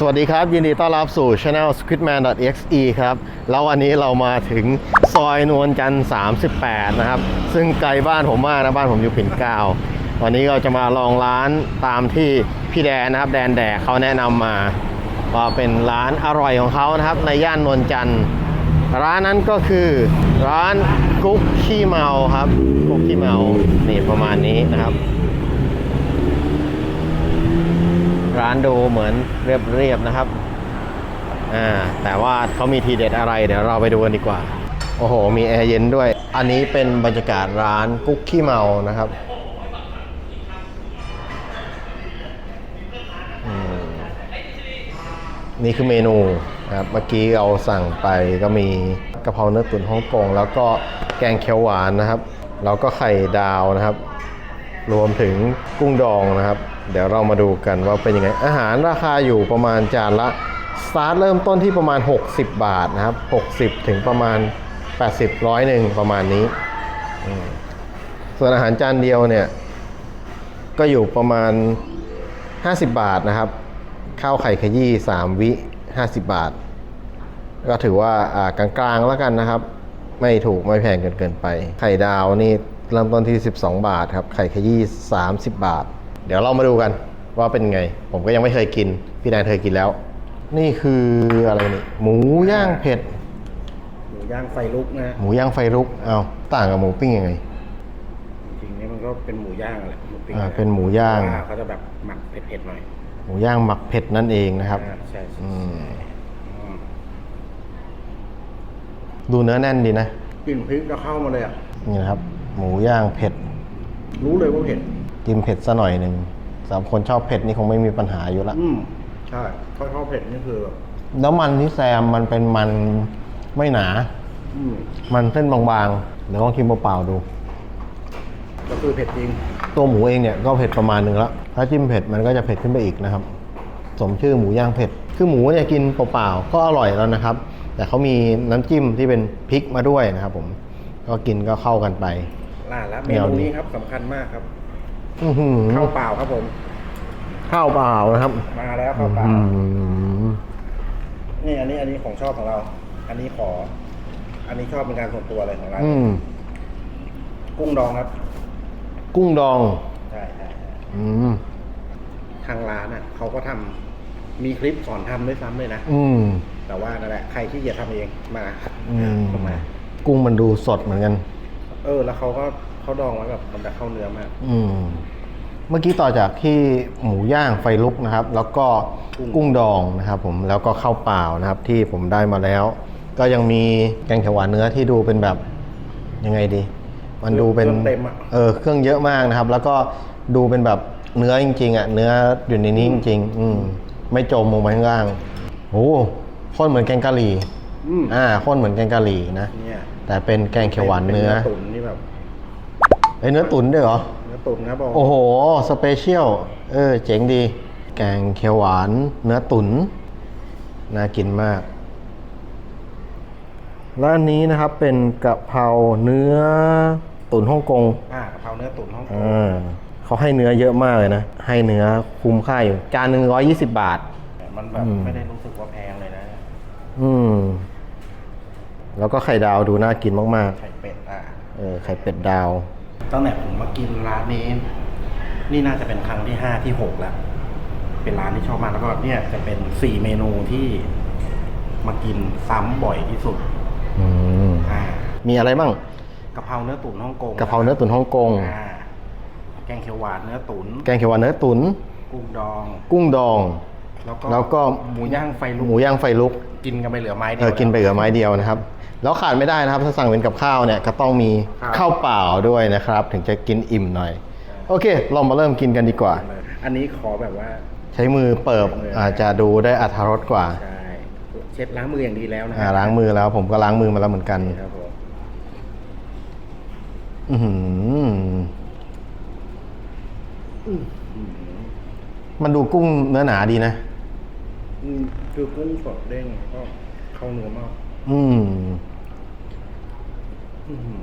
สวัสดีครับ ยินดีต้อนรับสู่ Channel squidman.exe ครับ แล้ววันนี้เรามาถึงซอยนวลจันทร์38 นะครับ ซึ่งไกลบ้านผมมากนะ บ้านผมอยู่ปิ่นเกล้าวันนี้เราจะมาลองร้านตามที่พี่แดนนะครับ แดนแดกเขาแนะนำมาว่าเป็นร้านอร่อยของเขานะครับ ในย่านนวลจันทร์ร้านนั้นก็คือร้านกุ๊กขี้เมาครับกุ๊กขี้เมานี่ประมาณนี้นะครับ ร้านดูเหมือนเรียบๆนะครับอ่าแต่ว่าเขามีทีเด็ดอะไรเดี๋ยวเราไปดูกันดีกว่า โอ้โห มีแอร์เย็นด้วย อันนี้เป็นบรรยากาศร้านกุ๊กขี้เมานะครับอืมนี่คือเมนูนะครับเมื่อกี้เราสั่งไปก็มีกะเพราเนื้อตุ๋นฮ่องกงแล้วก็แกงเขียวหวานนะครับ แล้วก็ไข่ดาวนะครับ รวมถึงกุ้งดองนะครับ เดี๋ยวเรามาดูกันว่าเป็นยังไง อาหารราคาอยู่ประมาณจานละสตาร์ทเริ่มต้นที่ประมาณ 60 บาทนะครับ 60 ถึงประมาณ 80ร้อยหนึ่งประมาณนี้ ส่วนอาหารจานเดียวเนี่ย ก็อยู่ประมาณ 50 บาทนะครับ ข้าวไข่ขยี้3 วิ 50 บาท ก็ถือว่าอ่ากลางๆแล้วกันนะครับ ไม่ถูกไม่แพงเกินเกินไป ไข่ดาวนี่ เริ่มต้นที่ 12 บาทครับ ไข่ขยี้30 บาท เดี๋ยวเรามาดูกันว่าเป็นไง ผมก็ยังไม่เคยกิน พี่แดนเคยกินแล้ว นี่คืออะไรนี่ หมูย่างเผ็ด หมูย่างไฟลุกนะหมูย่างไฟลุก เอาต่างกับหมูปิ้งยังไง จริงๆนี่มันก็เป็นหมูย่างแหละหมูปิ้งอ่าเป็นหมูย่าง แต่ว่เขาจะแบบหมักเผ็ดๆหน่อยหมูย่างหมักเผ็ดนั่นเองนะครับ อ่าใช่ใช่อืม อืมดูเนื้อแน่นดีนะกลิ่นพริกจะเข้ามาเลยอะ นี่นะครับ หมูย่างเผ็ด รู้เลยว่าเผ็ด กินเผ็ดซะหน่อยหนึ่งสำหรับคนชอบเผ็ดนี่คงไม่มีปัญหาอยู่ละ อืม ใช่ข้าวเผ็ดนี่คือแบบแล้วมันที่แซมมันเป็นมันไม่หนา อืมมันเส้นบางๆ เดี๋ยวลองกินเปล่าๆดู ก็คือเผ็ดจริง ตัวหมูเองเนี่ยก็เผ็ดประมาณหนึ่งแล้ว ถ้าจิ้มเผ็ดมันก็จะเผ็ดขึ้นไปอีกนะครับ สมชื่อหมูย่างเผ็ด คือหมูเนี่ยกินเปล่าๆก็อร่อยแล้วนะครับ แต่เขามีน้ำจิ้มที่เป็นพริกมาด้วยนะครับผม ก็กินก็เข้ากันไป ล่าแล้วเมแนวนูนี้นี้ครับสำคัญมากครับอื้อหือข้าวเปล่าครับผม ข้าวเปล่านะครับมาแล้วข้าวเปล่า อื้อหือนี่อันนี้อันนี้ของชอบของเรา อันนี้ขอ อันนี้ชอบเป็นการส่วนตัวเลยของร้านอืมกุ้งดองครับ กุ้งดอง ใช่ใช่ใช่อืมทางร้านอะเขาก็ทำมีคลิปสอนทำด้วยซ้ำเลยนะ อืมแต่ว่านั่นแหละใครที่จะทำเองมาอืมก็มา กุ้งมันดูสดเหมือนกัน เออ แล้วเขาก็เขาดองไว้แบบมันจะเข้าเนื้อมาก อืม เมื่อกี้ต่อจากที่หมูย่างไฟลุกนะครับ แล้วก็กุ้งกุ้งดองนะครับ ผมแล้วก็ข้าวเปล่านะครับ ที่ผมได้มาแล้ว ก็ยังมีแกงเขียวหวานเนื้อที่ดูเป็นแบบยังไงดี มันดูเป็นครื่องเต็มอะเออเครื่องเยอะมากนะครับ แล้วก็ดูเป็นแบบเนื้อจริงๆอะเนื้ออยู่ในนี้จริง ๆ อืม ไม่จมลงไปข้างล่างโอ้ข้นเหมือนแกงกะหรี่อืมอ่าข้นเหมือนแกงกะหรี่นะ เนี่ยแต่เป็นแกงเขียวหวานเนื้อตุ๋นนี่แบบ เอ้ยเนื้อตุ๋นด้วยเหรอ เนื้อตุ๋นครับผมโอ้โห สเปเชียล เออ เจ๋งดี แกงเขียวหวาน เนื้อตุน๋นน่ากินมาก ร้านนี้นะครับเป็นกะเพราเนื้อตุ๋นฮ่องกงอ่ากะเพราเนื้อตุ๋นห้องกงอ่าเขาให้เนื้อเยอะมากเลยนะ ให้เนื้อคุ้มค่าอยู่ จานหนึ่งร้อยี่สิบบาทมันแบบอืมไม่ได้รู้สึกว่าแพงเลยนะ อืม แล้วก็ไข่ดาวดูน่ากินมากไข่เป็ดอ่าๆเออไข่เป็ดดาว ตั้งแต่ผมมากินร้านนี้ นี่น่าจะเป็นครั้งที่ห้าที่หกแล้ว เป็นร้านที่ชอบมากแล้วก็เนี่ยจะเป็นสี่เมนูที่มากินซ้ำบ่อยที่สุดอืมอ่ามีอะไรบ้างกะเพราเนื้อตุ๋นฮ่องกงกะเพราเนื้อตุ๋นฮ่องกง อ่าแกงเขียวหวานเนื้อตุ๋นแกงเขียวหวานเนื้อตุ๋นกุ้งดอง กุ้งดอง แล้วก็แล้วก็ หมูย่างไฟลุหมูกย่างไฟลุก กินกันไปเหลือไม้เดีเออกินไปเหลือไม้เดียวนะครับ แล้วขาดไม่ได้นะครับ ถ้าสั่งเป็นกับข้าวเนี่ยก็ต้องมีครับ ข้าวเปล่าด้วยนะครับ ถึงจะกินอิ่มหน่อย โอเค เรามาเริ่มกินกันดีกว่า อันนี้ขอแบบว่าใช้มือเปิบมืออาจจะดูได้อัธรสกว่าใช่เช็ดล้างมืออย่างดีแล้วนะอ่าล้างมือแล้วผมก็ล้างมือมาแล้วเหมือนกัน ครับผมอือหือมันดูกุ้งเนื้อหนาดีนะ อืมคือกุ้งสดเด้งก็เข้าเนื้อมากอืมอื้อหือ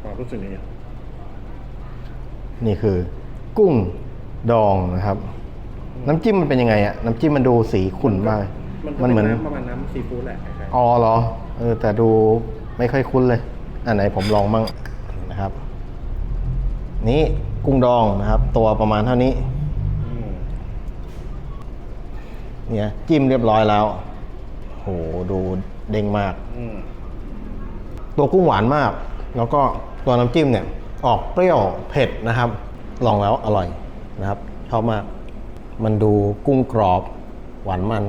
ความรู้สึกนี้นี่คือ กุ้งดองนะครับ น้ำจิ้มมันเป็นยังไงอะน้ำจิ้มมันดูสีขุ่นมาก มันก็มันเหมือนป็ำประมาณน้ำซีฟู้ดแหละคล้ายอ๋อเหรอ เออ แต่ดูไม่ค่อยคุ้นเลย อันไหนผมลองมั่งนะครับ นี่กุ้งดองนะครับ ตัวประมาณเท่านี้ ๆอืม เนี่ยจิ้มเรียบร้อยแล้วโหดูเด้งมาก อืมตัวกุ้งหวานมาก แล้วก็ตัวน้ำจิ้มเนี่ย ออกเปรี้ยวเผ็ดนะครับ ลองแล้วอร่อยนะครับชอบมาก มันดูกุ้งกรอบหวานมัน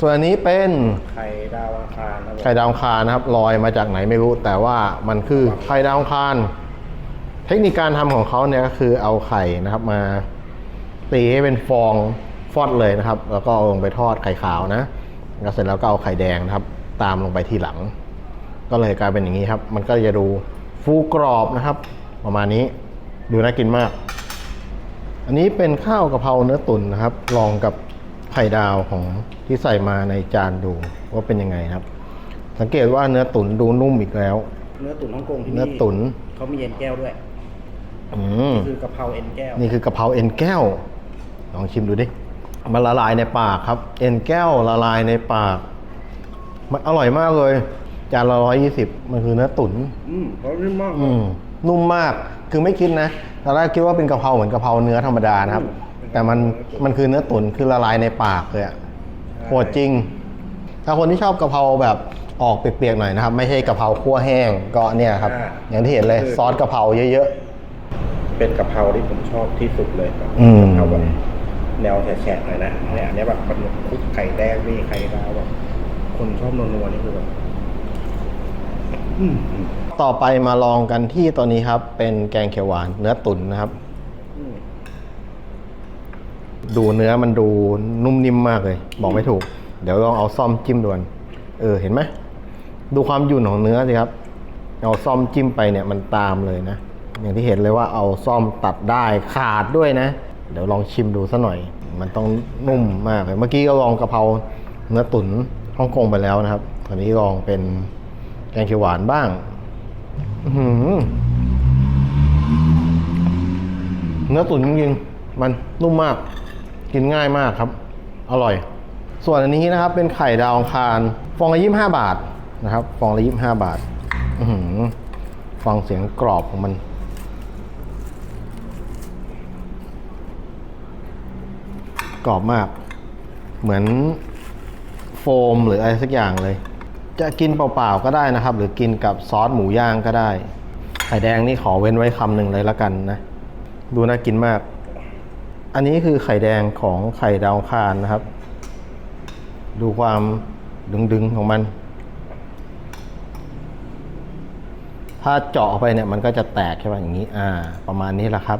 ส่วนอันนี้เป็น ไข่ดาวอังคารครับผมไข่ดาวอังคารนะครับลอยมาจากไหนไม่รู้ แต่ว่ามันคือไข่ดาวอังคาร เทคนิคการทำของเขาเนี่ยก็คือเอาไข่นะครับมาตีให้เป็นฟอง ฟอดเลยนะครับ แล้วก็เอาลงไปทอดไข่ขาวนะแล้วเสร็จแล้วก็เอาไข่แดงนะครับ ตามลงไปทีหลัง ก็เลยกลายเป็นอย่างนี้ครับ มันก็จะดูฟูกรอบนะครับ ประมาณนี้ดูน่ากินมาก อันนี้เป็นข้าวกะเพราเนื้อตุ๋นนะครับ ลองกับไข่ดาวของที่ใส่มาในจานดูว่าเป็นยังไงครับ สังเกตว่าเนื้อตุ๋นดูนุ่มอีกแล้ว เนื้อตุ๋นฮ่องกงที่เนื้อตุ๋นเขามีเอ็นแก้วด้วยอืมคือกะเพราเอ็นแก้ว นี่คือกะเพราเอ็นแก้ว ลองชิมดูดิ มันละลายในปากครับ เอ็นแก้วละลายในปาก มันอร่อยมากเลย จานละร้อยยี่สิบมันคือเนื้อตุ๋นอืมเขาเล่นมากอืมนุ่มมากคือไม่คิดนะตอนแรกคิดว่าเป็นกะเพราเหมือนกะเพราเนื้อธรรมดานะครับ แต่มันมันคือเนื้อตุ๋นคือละลายในปากเลยอะโหดจริง ถ้าคนที่ชอบกะเพราแบบออกเปียกๆหน่อยนะครับ ไม่ใช่กะเพราคั่วแห้งก็เนี่ยครับ อย่างที่เห็นเลยซอสกะเพราเยอะเป็นกะเพราที่ผมชอบที่สุดเลยครับอืมกะเพราแบบ แนวแฉะๆหน่อยนะเนี่ยอันเนี้ยแบบมันคลุกไข่แดงนี่ไข่ดาวแบบคนชอบนัวๆนี่คือแบบอืมอืมๆต่อไปมาลองกันที่ตัวนี้ครับ เป็นแกงเขียวหวานเนื้อตุ๋นนะครับอืมดูเนื้อมันดูนุ่มนิ่มมากเลย บอกไม่ถูก เดี๋ยวลองเอาซ่อมจิ้มด่วนเออเห็นไหมดูความหยุ่นของเนื้อสิครับ เอาซ่อมจิ้มไปเนี่ยมันตามเลยนะ อย่างที่เห็นเลยว่าเอาซ่อมตัดได้ขาดด้วยนะ เดี๋ยวลองชิมดูซะหน่อย มันต้องนุ่มมากเลย เมื่อกี้ก็ลองกะเพราเนื้อตุ๋นฮ่องกงไปแล้วนะครับตอนนี้ลองเป็นแกงเขียวหวานบ้างเนื้อตุ๋นจริงๆมันนุ่มมาก กินง่ายมากครับ อร่อย ส่วนอันนี้นะครับ เป็นไข่ดาวองคาร ฟองละยี่ห้าบาทนะครับ ฟองละยี่ห้าบาทอือหือฟังเสียงกรอบของมัน กรอบมาก เหมือนโฟมหรืออะไรสักอย่างเลย จะกินเปล่าๆก็ได้นะครับ หรือกินกับซอสหมูย่างก็ได้ ไข่แดงนี่ขอเว้นไว้คำหนึ่งเลยละกันนะ ดูน่ากินมาก อันนี้คือไข่แดงของไข่ดาวคารนะครับ ดูความดึงๆของมัน ถ้าเจาะไปเนี่ยมันก็จะแตกใช่ไหมอย่างนี้ อ่า ประมาณนี้แหละครับ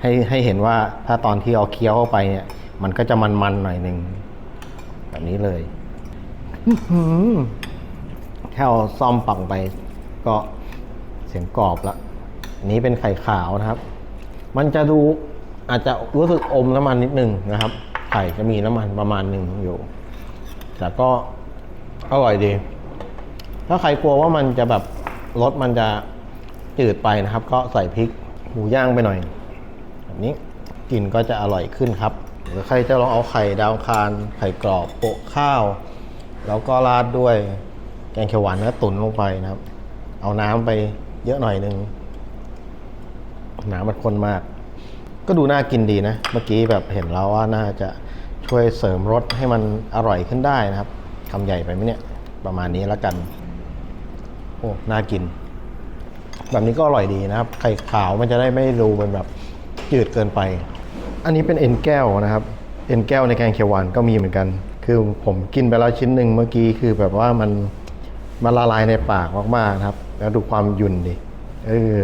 ให้ให้เห็นว่าถ้าตอนที่เอาเคี้ยวเข้าไปเนี่ย มันก็จะมันๆหน่อยหนึ่งแบบนี้เลยอื้อหือแค่เอาซ่อมปักไป ก็เสียงกรอบละอันนี้เป็นไข่ขาวนะครับ มันจะดูอาจจะรู้สึกอมน้ำมันนิดนึงนะครับ ไข่จะมีน้ำมันประมาณหนึ่งอยู่ แต่ก็อร่อยดี ถ้าใครกลัวว่ามันจะแบบรสมันจะจืดไปนะครับ ก็ใส่พริกหมูย่างไปหน่อยแบบนี้กลิ่นก็จะอร่อยขึ้นครับ หรือใครจะลองเอาไข่ดาวคารไข่กรอบโปะข้าว แล้วก็ราดด้วยแกงเขียวหวานเนื้อตุ๋นลงไปนะครับ เอาน้ำไปเยอะหน่อยหนึงน้ำมันข้นมาก ก็ดูน่ากินดีนะ เมื่อกี้แบบเห็นแล้วว่าน่าจะช่วยเสริมรสให้มันอร่อยขึ้นได้นะครับคำใหญ่ไปไหมเนี่ย ประมาณนี้แล้วกัน โอ้ น่ากิน แบบนี้ก็อร่อยดีนะครับ ไข่ขาวมันจะได้ไม่ดูเป็นแบบจืดเกินไป อันนี้เป็นเอ็นแก้วนะครับเอ็นแก้วในแกงเขียวหวานก็มีเหมือนกัน คือผมกินไปแล้วชิ้นหนึ่งเมื่อกี้คือแบบว่ามันมันละลายในปากมากๆนะครับ แล้วดูความยุ่นดิเออ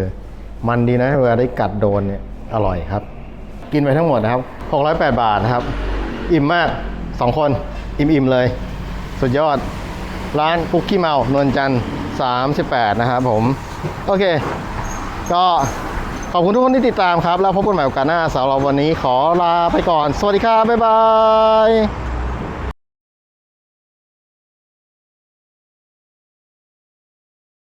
มันดีนะเวลาได้กัดโดนเนี่ยอร่อยครับ กินไปทั้งหมดนะครับ 608 บาทนะครับ อิ่มมาก 2 คน อิ่มๆเลย สุดยอด ร้านคุกกี้เมานวลจันทร์38 นะครับผม โอเค ก็ ขอบคุณทุกคนที่ติดตามครับ แล้วพบกันใหม่โอกาสหน้าสำหรับวันนี้ขอลาไปก่อน สวัสดีครับ บ๊ายบาย